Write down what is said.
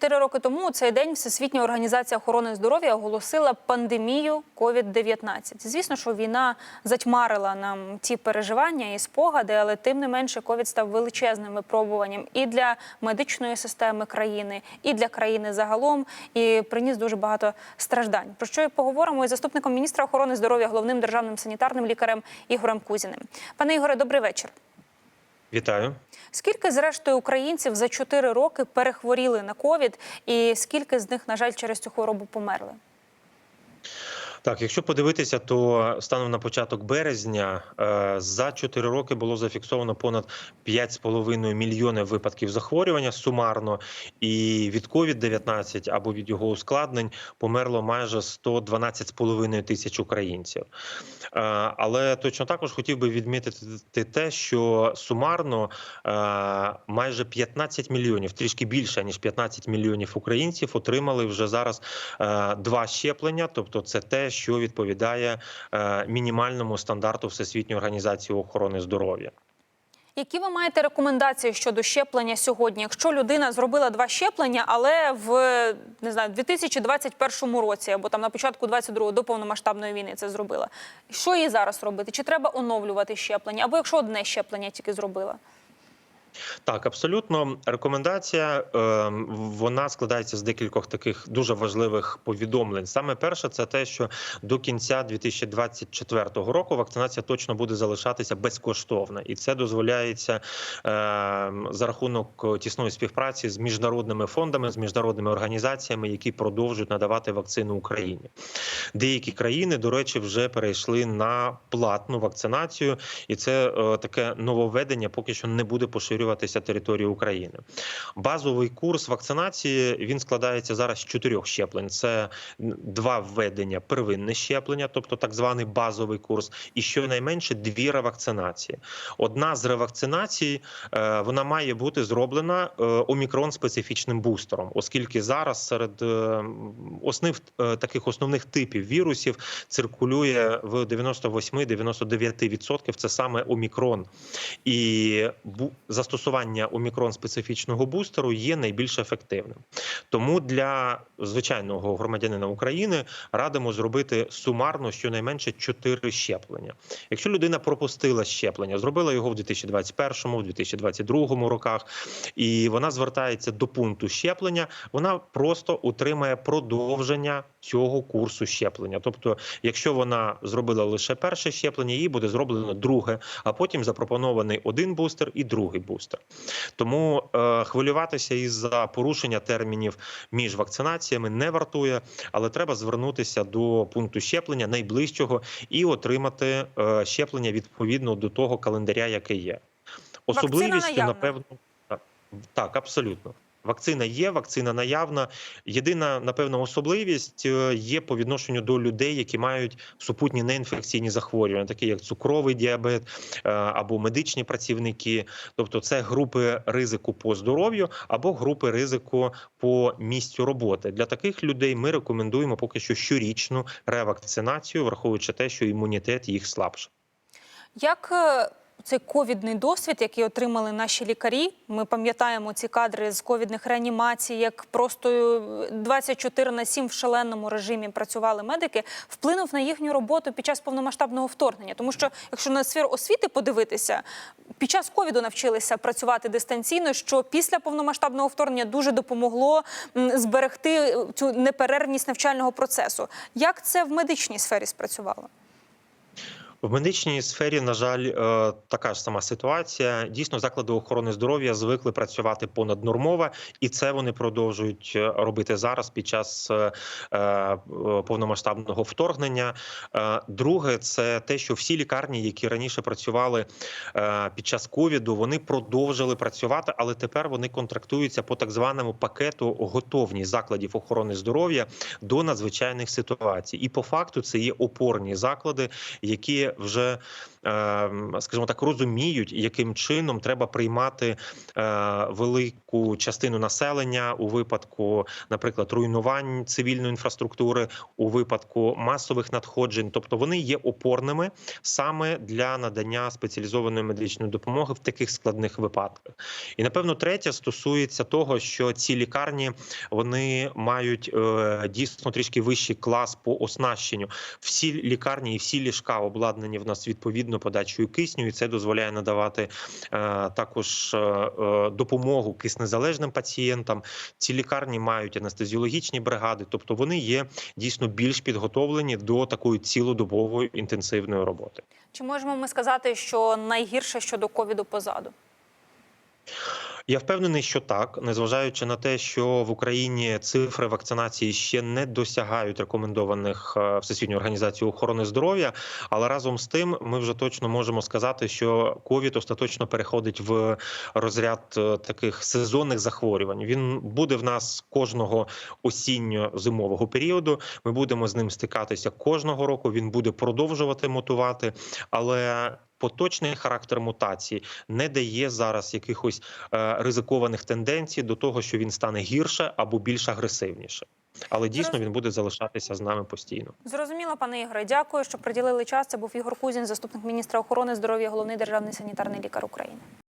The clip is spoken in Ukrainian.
Чотири роки тому у цей день Всесвітня організація охорони здоров'я оголосила пандемію COVID-19. Звісно, що війна затьмарила нам ті переживання і спогади, але тим не менше COVID став величезним випробуванням і для медичної системи країни, і для країни загалом, і приніс дуже багато страждань. Про що і поговоримо із заступником міністра охорони здоров'я, головним державним санітарним лікарем Ігорем Кузіним. Пане Ігоре, добрий вечір. Вітаю. Скільки, зрештою, українців за 4 роки перехворіли на ковід, і скільки з них, на жаль, через цю хворобу померли? Так, якщо подивитися, то станом на початок березня е, за 4 роки було зафіксовано понад 5,5 мільйонів випадків захворювання сумарно, і від COVID-19 або від його ускладнень померло майже 112,5 тисяч українців. Е, Але точно також хотів би відмітити те, що сумарно е, майже 15 мільйонів, трішки більше ніж 15 мільйонів українців, отримали вже зараз два щеплення, тобто це те, що відповідає е, мінімальному стандарту Всесвітньої організації охорони здоров'я. Які ви маєте рекомендації щодо щеплення сьогодні? Якщо людина зробила два щеплення, але в не знаю, 2021 році або там на початку 22-го до повномасштабної війни це зробила. Що їй зараз робити? Чи треба оновлювати щеплення? Або якщо одне щеплення тільки зробила? Так, абсолютно рекомендація е, вона складається з декількох таких дуже важливих повідомлень. Саме перше, це те, що до кінця 2024 року вакцинація точно буде залишатися безкоштовна, і це дозволяється е, за рахунок тісної співпраці з міжнародними фондами, з міжнародними організаціями, які продовжують надавати вакцину Україні. Деякі країни, до речі, вже перейшли на платну вакцинацію, і це е, таке нововведення поки що не буде поширюватися території України. Базовий курс вакцинації він складається зараз з чотирьох щеплень: це два введення, первинне щеплення, тобто так званий базовий курс, і щонайменше дві ревакцинації. Одна з ревакцинацій е, вона має бути зроблена омікрон специфічним бустером, оскільки зараз серед е, основних е, таких основних типів вірусів циркулює в 98-99% це саме омікрон, і застосування омікрон специфічного бустеру є найбільш ефективним. Тому для звичайного громадянина України радимо зробити сумарно щонайменше 4 щеплення. Якщо людина пропустила щеплення, зробила його в 2021, в 2022 роках, і вона звертається до пункту щеплення, вона просто отримає продовження цього курсу щеплення. Тобто, якщо вона зробила лише перше щеплення, їй буде зроблено друге, а потім запропонований один бустер і другий бустер. Тому е, хвилюватися із за порушення термінів між вакцинаціями не вартує, але треба звернутися до пункту щеплення найближчого і отримати е, щеплення відповідно до того календаря, який є. Особливістю, напевно, так, так, абсолютно. Вакцина є, вакцина наявна. Єдина, напевно, особливість е, є по відношенню до людей, які мають супутні неінфекційні захворювання, такі як цукровий діабет е, або медичні працівники. Тобто, це групи ризику по здоров'ю або групи ризику по місцю роботи. Для таких людей ми рекомендуємо поки що щорічну ревакцинацію, враховуючи те, що імунітет їх слабше. Як е, цей ковідний досвід, який отримали наші лікарі. Ми пам'ятаємо ці кадри з ковідних реанімацій, як просто 24 на 7 в шаленому режимі працювали медики, вплинув на їхню роботу під час повномасштабного вторгнення. Тому що, якщо на сферу освіти подивитися, під час ковіду навчилися працювати дистанційно, що після повномасштабного вторгнення дуже допомогло зберегти цю неперервність навчального процесу. Як це в медичній сфері спрацювало? В медичній сфері, на жаль, е, така ж сама ситуація. Дійсно, заклади охорони здоров'я звикли працювати понаднормово, і це вони продовжують е, робити зараз під час е, повномасштабного вторгнення. Друге, це те, що всі лікарні, які раніше працювали під час ковіду, вони продовжили працювати, але тепер вони контрактуються по так званому пакету готовність закладів охорони здоров'я до надзвичайних ситуацій. І по факту це є опорні заклади, які вже скажімо так, розуміють, яким чином треба приймати е, велику частину населення у випадку, наприклад, руйнувань цивільної інфраструктури, у випадку масових надходжень. Тобто вони є опорними саме для надання спеціалізованої медичної допомоги в таких складних випадках. І напевно, третє стосується того, що ці лікарні вони мають е, дійсно трішки вищий клас по оснащенню. Всі лікарні і всі ліжка обладнані в нас відповідно подачею кисню, і це дозволяє надавати е, також е, е, допомогу киснезалежним пацієнтам. Ці лікарні мають анестезіологічні бригади, тобто вони є дійсно більш підготовлені до такої цілодобової інтенсивної роботи. Чи можемо ми сказати, що найгірше щодо ковіду позаду? Я впевнений, що так, незважаючи на те, що в Україні цифри вакцинації ще не досягають рекомендованих е, Всесвітньої організації охорони здоров'я. Але разом з тим, ми вже точно можемо сказати, що ковід остаточно переходить в розряд е, таких сезонних захворювань. Він буде в нас кожного осінньо-зимового періоду. Ми будемо з ним стикатися кожного року. Він буде продовжувати мутувати, але Поточний характер мутації не дає зараз якихось е, ризикованих тенденцій до того, що він стане гірше або більш агресивніше. Але дійсно він буде залишатися з нами постійно. Зрозуміло, пане Ігоре. Дякую, що приділили час. Це був Ігор Кузін, заступник міністра охорони здоров'я, головний державний санітарний лікар України.